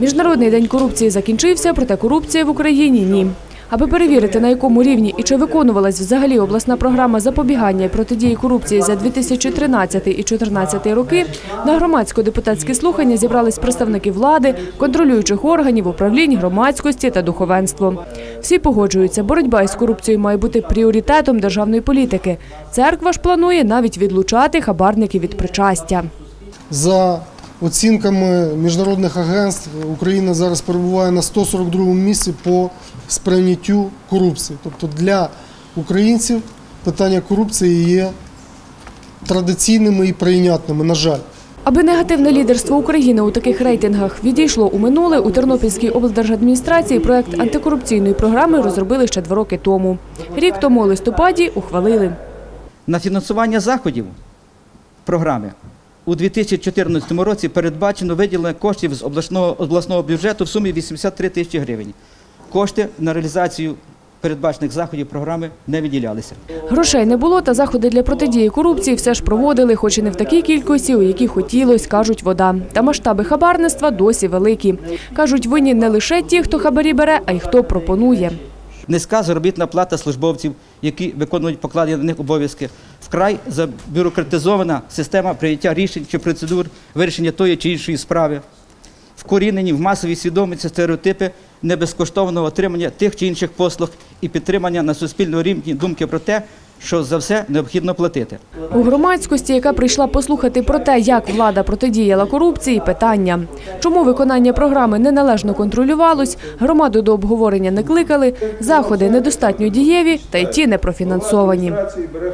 Міжнародний день корупції закінчився, проте корупція в Україні ні. Аби перевірити, на якому рівні і чи виконувалась взагалі обласна програма запобігання і протидії корупції за 2013 і 2014 роки, на громадсько-депутатські слухання зібрались представники влади, контролюючих органів, управлінь, громадськості та духовенство. Всі погоджуються, боротьба із корупцією має бути пріоритетом державної політики. Церква ж планує навіть відлучати хабарників від причастя. За оцінками міжнародних агентств, Україна зараз перебуває на 142 місці по сприйняттю корупції. Тобто для українців питання корупції є традиційними і прийнятними, на жаль. Аби негативне лідерство України у таких рейтингах відійшло у минуле, у Тернопільській облдержадміністрації проект антикорупційної програми розробили ще два роки тому. Рік тому у листопаді ухвалили. На фінансування заходів програми у 2014 році передбачено виділення коштів з обласного, обласного бюджету в сумі 83 тисячі гривень. Кошти на реалізацію передбачених заходів програми не виділялися. Грошей не було, та заходи для протидії корупції все ж проводили, хоч і не в такій кількості, у якій хотілось, кажуть вода. Та масштаби хабарництва досі великі. Кажуть, винні не лише ті, хто хабарі бере, а й хто пропонує. Низька заробітна плата службовців, які виконують покладені на них обов'язки. Вкрай забюрократизована система прийняття рішень чи процедур вирішення тої чи іншої справи. Вкорінені в масовій свідомості стереотипи небезкоштовного отримання тих чи інших послуг і підтримання на суспільному рівні думки про те, що за все необхідно платити. У громадськості, яка прийшла послухати про те, як влада протидіяла корупції, питання. Чому виконання програми неналежно контролювалось, громаду до обговорення не кликали, заходи недостатньо дієві, та й ті не профінансовані.